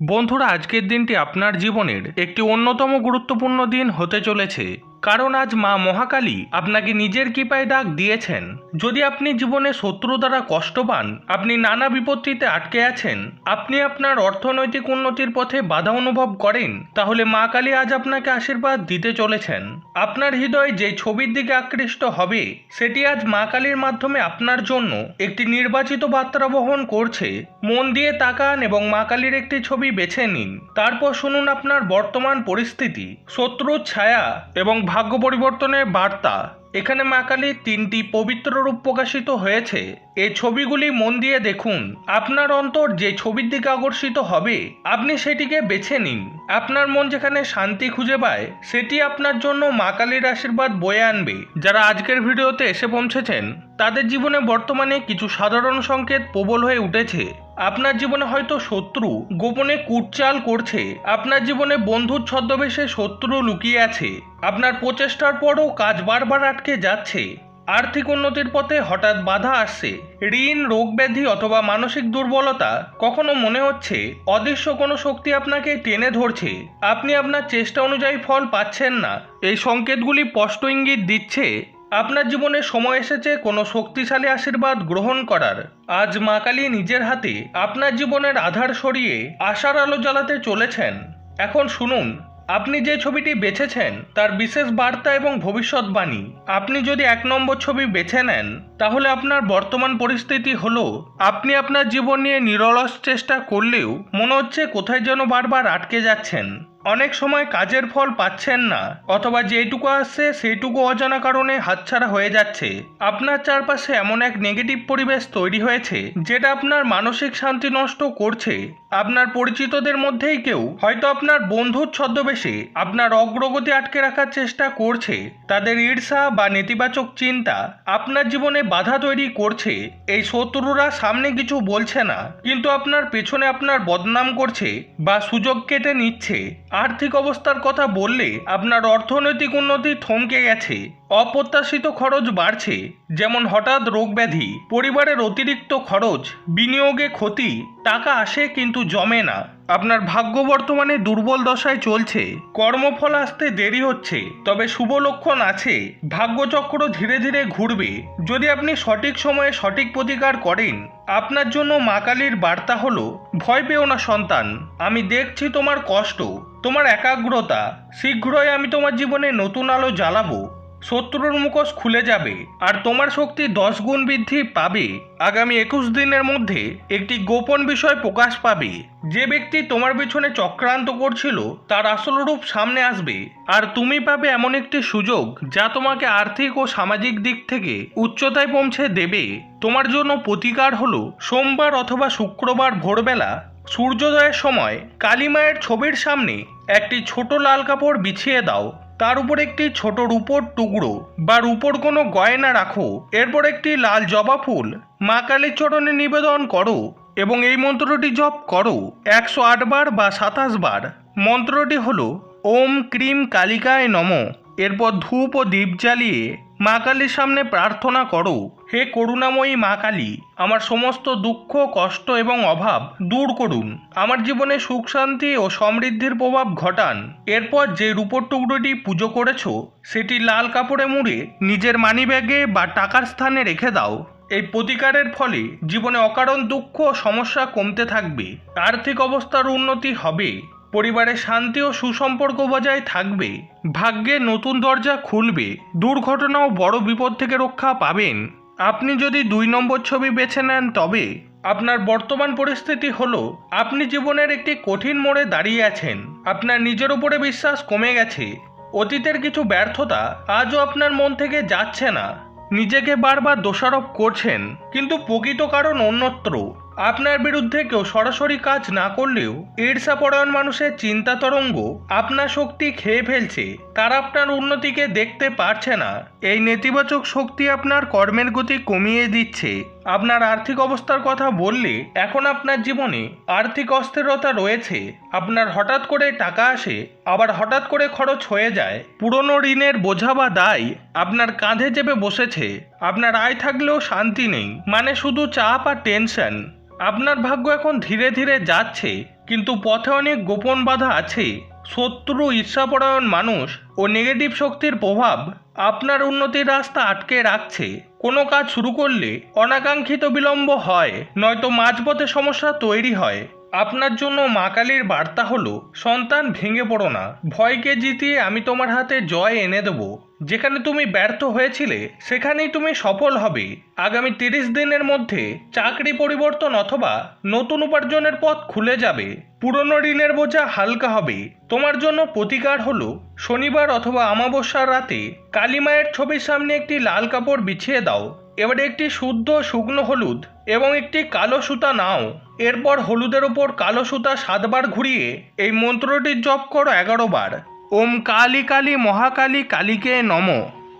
বন্ধুরা আজকের দিনটি আপনার জীবনের একটি অন্যতম গুরুত্বপূর্ণ দিন হতে চলেছে। কারণ আজ মা মহাকালী আপনাকে নিজের কৃপায় ডাক দিয়েছেন। যদি আপনি জীবনে শত্রু দ্বারা কষ্ট পান, আপনি নানা বিপত্তিতে আটকে আছেন, আপনি আপনার অর্থনৈতিক উন্নতির পথে বাধা অনুভব করেন, তাহলে মা কালী আজ আপনাকে আশীর্বাদ দিতে চলেছেন। আপনার হৃদয় যে ছবির দিকে আকৃষ্ট হবে, সেটি আজ মা কালীর মাধ্যমে আপনার জন্য একটি নির্বাচিত বার্তা বহন করছে। মন দিয়ে তাকান এবং মা কালীর একটি ছবি বেছে নিন। তারপর শুনুন আপনার বর্তমান পরিস্থিতি। শত্রুর ছায়া এবং ভাগ্য পরিবর্তনের বার্তা। এখানে মা কালীর তিনটি পবিত্র রূপ প্রকাশিত হয়েছে। এই ছবিগুলি মন দিয়ে দেখুন। আপনার অন্তর যে ছবির দিকে আকর্ষিত হবে, আপনি সেটিকে বেছে নিন। আপনার মন যেখানে শান্তি খুঁজে পায়, সেটি আপনার জন্য মা কালীর আশীর্বাদ বয়ে আনবে। যারা আজকের ভিডিওতে এসে পৌঁছেছেন, তাদের জীবনে বর্তমানে কিছু সাধারণ সংকেত প্রবল হয়ে উঠেছে। আপনার জীবনে হয়তো শত্রু, গোপনে কুটচাল করছে। আপনার জীবনে বন্ধুর ছদ্মবেশে শত্রু লুকিয়ে আছে। আপনার প্রচেষ্টার পরও কাজ বারবার আটকে যাচ্ছে। আর্থিক উন্নতির পথে হঠাৎ বাধা আসছে। ঋণ রোগ ব্যাধি অথবা মানসিক দুর্বলতা, কখনো মনে হচ্ছে, অদৃশ্য কোনো শক্তি আপনাকে টেনে ধরছে। আপনি আপনার চেষ্টা অনুযায়ী ফল পাচ্ছেন না। এই সংকেতগুলি স্পষ্ট ইঙ্গিত দিচ্ছে আপনার জীবনে সময় এসেছে কোনো শক্তিশালী আশীর্বাদ গ্রহণ করার। আজ মা কালী নিজের হাতে আপনার জীবনের আধার সরিয়ে আশার আলো জ্বালাতে চলেছেন। এখন শুনুন, আপনি যে ছবিটি বেছেছেন তার বিশেষ বার্তা এবং ভবিষ্যৎবাণী। আপনি যদি এক নম্বর ছবি বেছে নেন, তাহলে আপনার বর্তমান পরিস্থিতি হলো, আপনি আপনার জীবন নিয়ে নিরলস চেষ্টা করলেও মনে হচ্ছে কোথায় যেন বারবার আটকে যাচ্ছেন। অনেক সময় কাজের ফল পাচ্ছেন না, অথবা যেটুকু আসছে সেইটুকু অজানা কারণে হাতছাড়া হয়ে যাচ্ছে। আপনার চারপাশে এমন এক নেগেটিভ পরিবেশ তৈরি হয়েছে, যেটা আপনার মানসিক শান্তি নষ্ট করছে। আপনার পরিচিতদের মধ্যেই কেউ, হয়তো আপনার বন্ধুর ছদ্মবেশে, আপনার অগ্রগতি আটকে রাখার চেষ্টা করছে। তাদের ঈর্ষা বা নেতিবাচক চিন্তা আপনার জীবনে বাধা তৈরি করছে। এই শত্রুরা সামনে কিছু বলছে না, কিন্তু আপনার পেছনে আপনার বদনাম করছে বা সুযোগ কেটে নিচ্ছে। আর্থিক অবস্থার কথা বললে আপনার অর্থনৈতিক উন্নতি থমকে গেছে। অপ্রত্যাশিত খরচ বাড়ছে, যেমন হঠাৎ রোগ ব্যাধি, পরিবারের অতিরিক্ত খরচ, বিনিয়োগে ক্ষতি, টাকা আসে কিন্তু জমে না। আপনার ভাগ্য বর্তমানে দুর্বল দশায় চলছে। কর্মফল আসতে দেরি হচ্ছে, তবে শুভ লক্ষণ আছে। ভাগ্যচক্র ধীরে ধীরে ঘুরবে। যদি আপনি সঠিক সময়ে সঠিক প্রতিকার করেন, আপনার জন্য মা কালীর বার্তা হলো, ভয় পেও না সন্তান, আমি দেখছি তোমার কষ্ট, তোমার একাগ্রতা, শীঘ্রই আমি তোমার জীবনে নতুন আলো জ্বালাবো। শত্রুর মুখোশ খুলে যাবে আর তোমার শক্তি দশ গুণ বৃদ্ধি পাবে। আগামী একুশ দিনের মধ্যে একটি গোপন বিষয় প্রকাশ পাবে। যে ব্যক্তি তোমার পিছনে চক্রান্ত করছিল, তার আসল রূপ সামনে আসবে। আর তুমি পাবে এমন একটি সুযোগ যা তোমাকে আর্থিক ও সামাজিক দিক থেকে উচ্চতায় পৌঁছে দেবে। তোমার জন্য প্রতিকার হলো সোমবার অথবা শুক্রবার ভোরবেলা সূর্যোদয়ের সময় কালীমায়ের ছবির সামনে একটি ছোট লাল কাপড় বিছিয়ে দাও। তার উপর একটি ছোট রূপোর টুকরো বা রূপোর কোনো গয়না রাখো। এরপর একটি লাল জবা ফুল, মা কালীর চরণে নিবেদন করো এবং এই মন্ত্রটি জপ করো একশো আট বার বা সাতাশ বার। মন্ত্রটি হলো, ওম ক্রিম কালিকায় নম। এরপর ধূপ ও দ্বীপ জ্বালিয়ে মা কালীর সামনে প্রার্থনা করো, হে করুণাময়ী মা কালী, আমার সমস্ত দুঃখ, কষ্ট এবং অভাব দূর করুন। আমার জীবনে সুখ, শান্তি ও সমৃদ্ধির প্রভাব ঘটান। এরপর যে রূপোর টুকরোটি পুজো করেছ, সেটি লাল কাপড়ে মুড়ে নিজের মানিব্যাগে বা টাকার স্থানে রেখে দাও। এই প্রতিকারের ফলে জীবনে অকারণ দুঃখ ও সমস্যা কমতে থাকবে। আর্থিক অবস্থার উন্নতি হবে। পরিবারে শান্তি ও সুসম্পর্ক বজায় থাকবে, ভাগ্যে নতুন দরজা খুলবে, দুর্ঘটনা ও বড় বিপদ থেকে রক্ষা পাবেন। আপনি যদি দুই নম্বর ছবি বেছে নেন তবে, আপনার বর্তমান পরিস্থিতি হলো, আপনি জীবনের একটি কঠিন মোড়ে দাঁড়িয়ে আছেন, আপনার নিজের উপরে বিশ্বাস কমে গেছে, অতীতের কিছু ব্যর্থতা আজও আপনার মন থেকে যাচ্ছে না, নিজেকে বারবার দোষারোপ করছেন, কিন্তু প্রকৃত কারণ অন্যত্র। আপনার বিরুদ্ধে কেউ সরাসরি কাজ না করলেও ঈর্ষাপরায়ণ মানুষের চিন্তা তরঙ্গ আপনার শক্তি খেয়ে ফেলছে, তারা আপনার উন্নতিকে দেখতে পারছে না। এই নেতিবাচক শক্তি আপনার কর্মের গতি কমিয়ে দিচ্ছে। আপনার আর্থিক অবস্থার কথা বললে এখন আপনার জীবনে আর্থিক অস্থিরতা রয়েছে। আপনার হঠাৎ করে টাকা আসে, আবার হঠাৎ করে খরচ হয়ে যায়। পুরনো ঋণের বোঝা বা দায় আপনার কাঁধে চেপে বসেছে। আপনার আয় থাকলেও শান্তি নেই। মানে শুধু চাপ আর টেনশন। আপনার ভাগ্য এখন ধীরে ধীরে যাচ্ছে, কিন্তু পথে অনেক গোপন বাধা আছে। শত্রু, ঈর্ষাপরায়ণ মানুষ ও নেগেটিভ শক্তির প্রভাব আপনার উন্নতির রাস্তা আটকে রাখছে। কোনো কাজ শুরু করলে অনাকাঙ্ক্ষিত বিলম্ব হয়, নয়তো মাঝপথে সমস্যা তৈরি হয়। আপনার জন্য মা কালীর বার্তা হলো, সন্তান ভেঙে পড়ো না। ভয়কে জিতিয়ে আমি তোমার হাতে জয় এনে দেবো। যেখানে তুমি ব্যর্থ হয়েছিলে, সেখানেই তুমি সফল হবে। আগামী তিরিশ দিনের মধ্যে চাকরি পরিবর্তন অথবা নতুন উপার্জনের পথ খুলে যাবে। পুরনো ঋণের বোঝা হালকা হবে। তোমার জন্য প্রতিকার হলো, শনিবার অথবা অমাবস্যার রাতে কালী মায়ের ছবির সামনে একটি লাল কাপড় বিছিয়ে দাও। এবারে একটি শুদ্ধ শুকনো হলুদ এবং একটি কালো সুতা নাও। এরপর হলুদের ওপর কালো সুতা সাতবার ঘুরিয়ে এই মন্ত্রটি জপ করো এগারো বার। ওম কালী কালী মহাকালী কালীকে নম।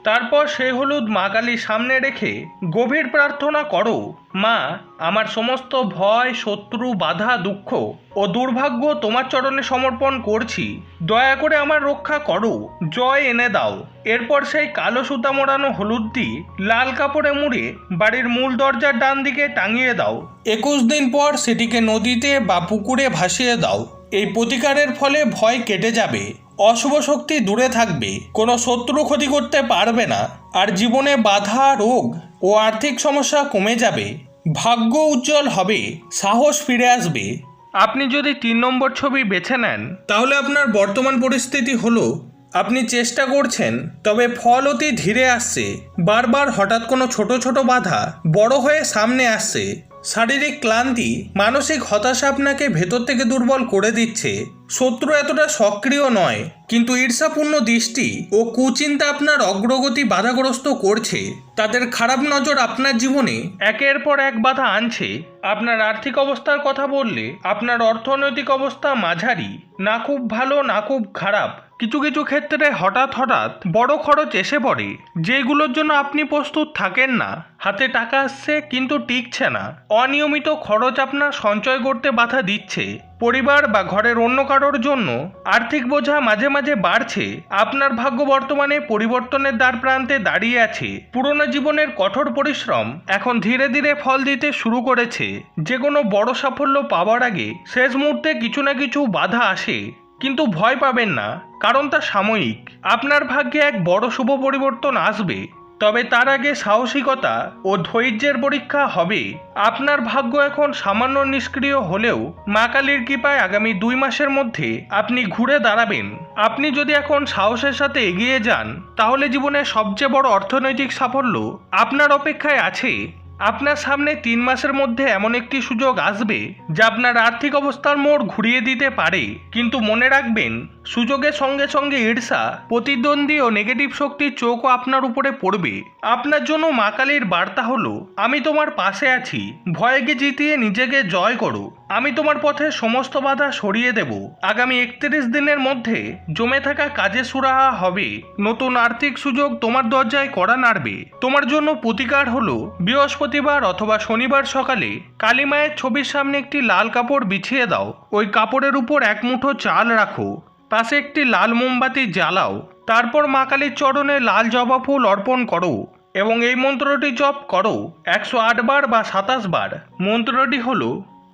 তারপর সে হলুদ মা কালীর সামনে রেখে গভীর প্রার্থনা করো, মা, আমার সমস্ত ভয়, শত্রু, বাধা, দুঃখ ও দুর্ভাগ্য তোমার চরণে সমর্পণ করছি। দয়া করে আমার রক্ষা করো, জয় এনে দাও। এরপর সেই কালো সুতা মোড়ানো হলুদটি লাল কাপড়ে মুড়ে বাড়ির মূল দরজার ডান দিকে টাঙিয়ে দাও। একুশ দিন পর সেটিকে নদীতে বা পুকুরে ভাসিয়ে দাও। এই প্রতিকারের ফলে ভয় কেটে যাবে। অশুভ শক্তি দূরে থাকবে। কোনো শত্রু ক্ষতি করতে পারবে না। আর জীবনে বাধা রোগ ও আর্থিক সমস্যা কমে যাবে। ভাগ্য উজ্জ্বল হবে। সাহস ফিরে আসবে। আপনি যদি তিন নম্বর ছবি বেছে নেন তাহলে আপনার বর্তমান পরিস্থিতি হলো আপনি চেষ্টা করছেন তবে ফল অতি ধীরে আসছে। বারবার হঠাৎ কোনো ছোট ছোট বাধা বড় হয়ে সামনে আসছে। শারীরিক ক্লান্তি মানসিক হতাশা আপনাকে ভেতর থেকে দুর্বল করে দিচ্ছে। শত্রু এতটা সক্রিয় নয়, কিন্তু ঈর্ষাপূর্ণ দৃষ্টি ও কুচিন্তা আপনার অগ্রগতি বাধাগ্রস্ত করছে। তাদের খারাপ নজর আপনার জীবনে একের পর এক বাধা আনছে। আপনার আর্থিক অবস্থার কথা বললে আপনার অর্থনৈতিক অবস্থা মাঝারি, না খুব ভালো, না খুব খারাপ। কিছু কিছু ক্ষেত্রে হঠাৎ হঠাৎ বড় খরচ এসে পড়ে, যেগুলোর জন্য আপনি প্রস্তুত থাকেন না। হাতে টাকা আসছে কিন্তু টিকছে না। অনিয়মিত খরচ আপনার সঞ্চয় করতে বাধা দিচ্ছে। পরিবার বা ঘরের অন্য কারোর জন্য আর্থিক বোঝা মাঝে মাঝে বাড়ছে। আপনার ভাগ্য বর্তমানে পরিবর্তনের দ্বার প্রান্তে দাঁড়িয়ে আছে। পুরনো জীবনের কঠোর পরিশ্রম এখন ধীরে ধীরে ফল দিতে শুরু করেছে। যে কোনো বড় সাফল্য পাওয়ার আগে শেষ মুহূর্তে কিছু না কিছু বাধা আসে। কিন্তু ভয় পাবেন না, কারণ তা সাময়িক। আপনার ভাগ্যে এক বড় শুভ পরিবর্তন আসবে, তবে তার আগে সাহসিকতা ও ধৈর্যের পরীক্ষা হবে। আপনার ভাগ্য এখন সামান্য নিষ্ক্রিয় হলেও মা কালীর কৃপায় আগামী দুই মাসের মধ্যে আপনি ঘুরে দাঁড়াবেন। আপনি যদি এখন সাহসের সাথে এগিয়ে যান, তাহলে জীবনের সবচেয়ে বড় অর্থনৈতিক সাফল্য আপনার অপেক্ষায় আছে। আপনার সামনে তিন মাসের মধ্যে এমন একটি সুযোগ আসবে যা আপনার আর্থিক অবস্থার মোড় ঘুরিয়ে দিতে পারে। কিন্তু মনে রাখবেন, সুযোগের সঙ্গে সঙ্গে ঈর্ষা, প্রতিদ্বন্দ্বী ও নেগেটিভ শক্তির চোখও আপনার উপরে পড়বে। আপনার জন্য মা কালীর বার্তা হলো, আমি তোমার পাশে আছি। ভয়কে জিতিয়ে নিজেকে জয় করো। আমি তোমার পথে সমস্ত বাধা সরিয়ে দেব। আগামী একত্রিশ দিনের মধ্যে জমে থাকা কাজে সুরাহা হবে। নতুন আর্থিক সুযোগ তোমার দরজায় কড়া নাড়বে। তোমার জন্য প্রতিকার হলো বৃহস্পতিবার অথবা শনিবার সকালে কালী মায়ের ছবির সামনে একটি লাল কাপড় বিছিয়ে দাও। ওই কাপড়ের উপর এক মুঠো চাল রাখো। পাশে একটি লাল মোমবাতি জ্বালাও। তারপর মা কালীর চরণে লাল জবা ফুল অর্পণ করো এবং এই মন্ত্রটি জপ করো। একশো আট বার বা সাতাশ বার। মন্ত্রটি হলো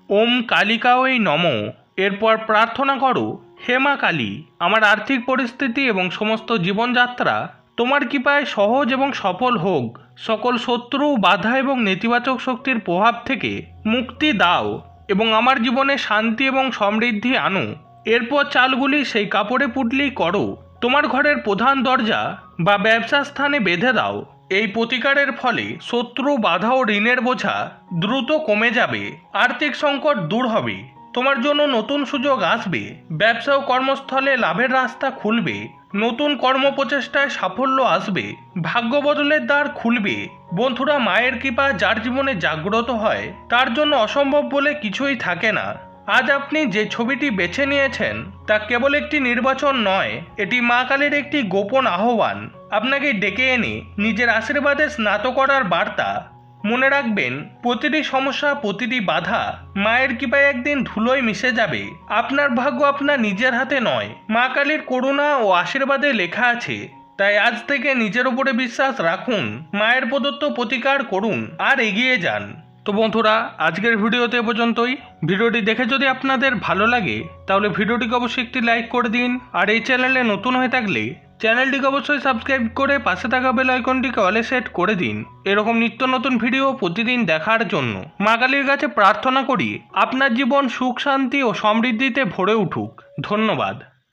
ওম কালিকাওই নম। এরপর প্রার্থনা করো, হে মা কালী, আমার আর্থিক পরিস্থিতি এবং সমস্ত জীবনযাত্রা তোমার কৃপায় সহজ এবং সফল হোক। সকল শত্রু, বাধা এবং নেতিবাচক শক্তির প্রভাব থেকে মুক্তি দাও এবং আমার জীবনে শান্তি এবং সমৃদ্ধি আনো। এরপর চালগুলি সেই কাপড়ে পুটলি করো। তোমার ঘরের প্রধান দরজা বা ব্যবসা স্থানে বেঁধে দাও। এই প্রতিকারের ফলে শত্রু, বাধা ও ঋণের বোঝা দ্রুত কমে যাবে, আর্থিক সংকট দূর হবে, তোমার জন্য নতুন সুযোগ আসবে, ব্যবসা ও কর্মস্থলে লাভের রাস্তা খুলবে, নতুন কর্মপ্রচেষ্টায় সাফল্য আসবে, ভাগ্য বদলের দ্বার খুলবে, বন্ধুরা মায়ের কৃপা যার জীবনে জাগ্রত হয়, তার জন্য অসম্ভব বলে কিছুই থাকে না। আজ আপনি যে ছবিটি বেছে নিয়েছেন, তা কেবল একটি নির্বাচন নয়, এটি মা কালীর একটি গোপন আহ্বান। আপনাকে ডেকে এনে নিজের আশীর্বাদে স্নাত করার বার্তা মনে রাখবেন, প্রতিটি সমস্যা, প্রতিটি বাধা মায়ের কৃপায় একদিন ধুলোয় মিশে যাবে। আপনার ভাগ্য আপনার নিজের হাতে নয়। মা কালীর করুণা ও আশীর্বাদে লেখা আছে। তাই আজ থেকে নিজের উপরে বিশ্বাস রাখুন, মায়ের প্রদত্ত প্রতিকার করুন, আর এগিয়ে যান। তো বন্ধুরা, আজকের ভিডিওতে পর্যন্তই। ভিডিওটি দেখে যদি আপনাদের ভালো লাগে, তাহলে ভিডিওটিকে অবশ্যই একটি লাইক করে দিন। আর এই চ্যানেলে নতুন হয়ে থাকলে চ্যানেলটিকে অবশ্যই সাবস্ক্রাইব করে পাশে থাকা বেল আইকনটিকে অলে সেট করে দিন। এরকম নিত্য নতুন ভিডিও প্রতিদিন দেখার জন্য। মা কালীর কাছে প্রার্থনা করি, আপনার জীবন সুখ, শান্তি ও সমৃদ্ধিতে ভরে উঠুক। ধন্যবাদ।